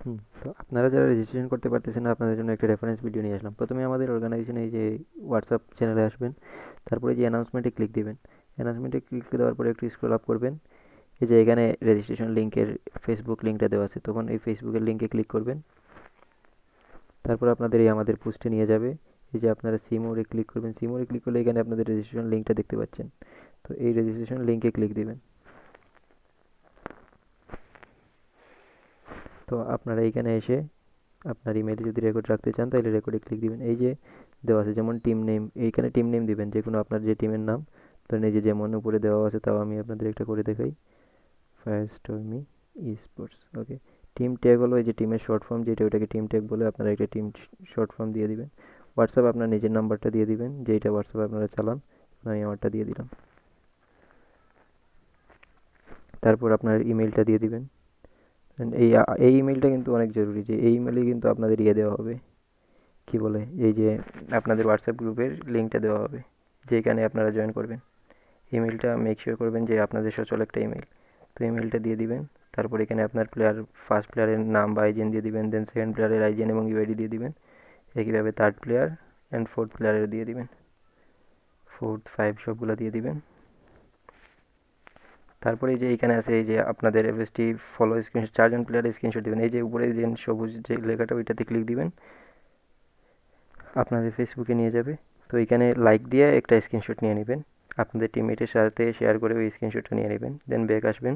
হুম, তো আপনারা যারা রেজিস্ট্রেশন করতে পারতেছেন আপনাদের জন্য একটা রেফারেন্স ভিডিও নিয়ে আসলাম। প্রথমে আমাদের অর্গানাইজেশনে এই যে হোয়াটসঅ্যাপ চ্যানেলে আসবেন, তারপরে যে অ্যানাউন্সমেন্টে ক্লিক দিবেন। অ্যানাউন্সমেন্টে ক্লিক দেওয়ার পরে একটু স্ক্রল আপ করবেন। এই যে এখানে রেজিস্ট্রেশন লিঙ্কের ফেসবুক লিঙ্কটা দেওয়া আছে, তখন এই ফেসবুকের লিঙ্কে ক্লিক করবেন। তারপর আপনাদের এই আমাদের পোস্টে নিয়ে যাবে। এই যে আপনারা সিমোরে ক্লিক করবেন। সিমোরে ক্লিক করলে এখানে আপনাদের রেজিস্ট্রেশন লিঙ্কটা দেখতে পাচ্ছেন। তো এই রেজিস্ট্রেশন লিঙ্কে ক্লিক দিবেন। তো আপনারা এইখানে এসে আপনার ইমেলে যদি রেকর্ড রাখতে চান, তাহলে রেকর্ডে ক্লিক দিবেন। এই যে দেওয়া আছে যেমন টিম নেম এইখানে টিম নেম দিবেন যে কোনো আপনার যে টিমের নাম। ধরেন এই যে যেমন উপরে দেওয়া আছে, তাও আমি আপনাদের একটা করে দেখাই। Fire stormy e sports okay team tag হলো এই যে টিমের শর্ট ফর্ম যেটা ওটাকে টিম ট্যাগ বলে আপনারা একটা টিম শর্ট ফর্ম দিয়ে দিবেন। হোয়াটসঅ্যাপ আপনার নিজের নাম্বারটা দিয়ে দিবেন, যেইটা হোয়াটসঅ্যাপ আপনারা চালান আমি আমারটা দিয়ে দিলাম। তারপর আপনার ইমেলটা দিয়ে দিবেন। এই এই ইমেলটা কিন্তু অনেক জরুরি যে এই ইমেলে কিন্তু আপনাদের ইয়ে দেওয়া হবে। কি বলে? এই যে আপনাদের হোয়াটসঅ্যাপ গ্রুপের লিঙ্কটা দেওয়া হবে, যেখানে আপনারা জয়েন করবেন। ইমেলটা মেক শিওর করবেন যে আপনাদের সচল একটা ইমেল তো ইমেলটা দিয়ে দিবেন, তারপর এখানে আপনার প্লেয়ার ফার্স্ট প্লেয়ারের নাম বা আইজেন দিয়ে দিবেন দেন সেকেন্ড প্লেয়ারের আইজেন এবং ইউআইডি দিয়ে দিবেন। একইভাবে থার্ড প্লেয়ার অ্যান্ড ফোর্থ প্লেয়ারের দিয়ে দিবেন। ফোর্থ ফাইভ সবগুলো দিয়ে দিবেন। তারপরে যে এখানে আছে, এই যে আপনাদের এফএসটি ফলো স্ক্রিনশট চারজন প্লেয়ার স্ক্রিনশট দিবেন। এই যে উপরে যে সবুজ যে লেখাটা, ওইটাতে ক্লিক দিবেন। আপনাদের ফেসবুকে নিয়ে যাবে। তো এখানে লাইক দিয়ে একটা স্ক্রিনশট নিয়ে নেবেন। আপনাদের টিমমেটের সাথে শেয়ার করে ওই স্ক্রিনশটটা নিয়ে নেবেন। দেন ব্যাক আসবেন।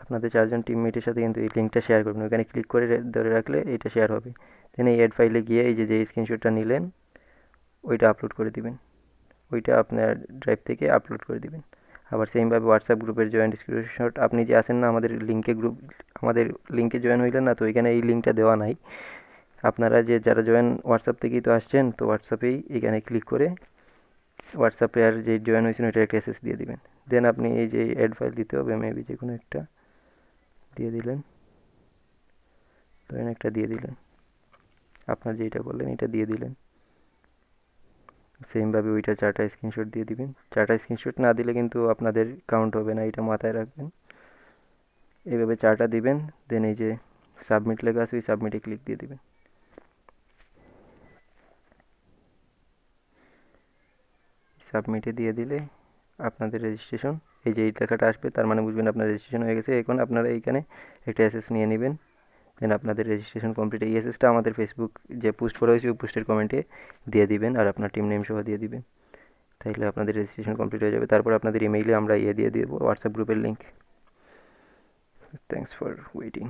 আপনাদের চারজন টিমমেটের সাথে কিন্তু এই লিঙ্কটা শেয়ার করবেন। ওখানে ক্লিক করে ধরে রাখলে এটা শেয়ার হবে। দেন এই অ্যাড ফাইলে গিয়ে এই যে যে স্ক্রিনশটটা নিলেন ওইটা আপলোড করে দিবেন। ওইটা আপনার ড্রাইভ থেকে আপলোড করে দিবেন। আবার সেমভাবে হোয়াটসঅ্যাপ গ্রুপের জয়েন্ট স্ক্রিনশট আপনি যে আসেন না, আমাদের লিঙ্কে গ্রুপ আমাদের লিঙ্কে জয়েন হইলেন না, তো ওইখানে এই লিঙ্কটা দেওয়া নাই। আপনারা যে, যারা জয়েন হোয়াটসঅ্যাপ থেকেই তো আসছেন, তো হোয়াটসঅ্যাপেই এখানে ক্লিক করে হোয়াটসঅ্যাপে আর যে জয়েন হয়েছেন ওইটা একটা এসএস দিয়ে দিবেন। দেন আপনি এই যে অ্যাড ফাইল দিতে হবে মেবি যে কোনো একটা দিয়ে দিলেন। ধরেন একটা দিয়ে দিলেন। আপনার যেটা বললেন, এটা দিয়ে দিলেন। সেমভাবে ওইটা চারটা স্ক্রিনশট দিয়ে দিবেন। চারটা স্ক্রিনশট না দিলে কিন্তু আপনাদের কাউন্ট হবে না, এটা মাথায় রাখবেন। এইভাবে চারটা দিবেন দেন এই যে সাবমিট লেখা আছে, ওই সাবমিটে ক্লিক দিয়ে দিবেন। সাবমিটে দিয়ে দিলে আপনাদের রেজিস্ট্রেশন এই যে এই লেখাটা আসবে, তার মানে বুঝবেন আপনার রেজিস্ট্রেশন হয়ে গেছে। এখন আপনারা এইখানে একটা এসএস নিয়ে নেবেন। দেন আপনাদের রেজিস্ট্রেশন কমপ্লিট এই এসএসটা আমাদের ফেসবুক যে পোস্ট করা হয়েছে, ওই পোস্টের কমেন্টে দিয়ে দিবেন আর আপনার টিম নেম সহ দিয়ে দিবেন। তাহলে আপনাদের রেজিস্ট্রেশন কমপ্লিট হয়ে যাবে। তারপর আপনাদের ইমেইলে আমরা ইয়ে দিয়ে দেবো হোয়াটসঅ্যাপ গ্রুপের লিঙ্ক থ্যাংকস ফর ওয়েটিং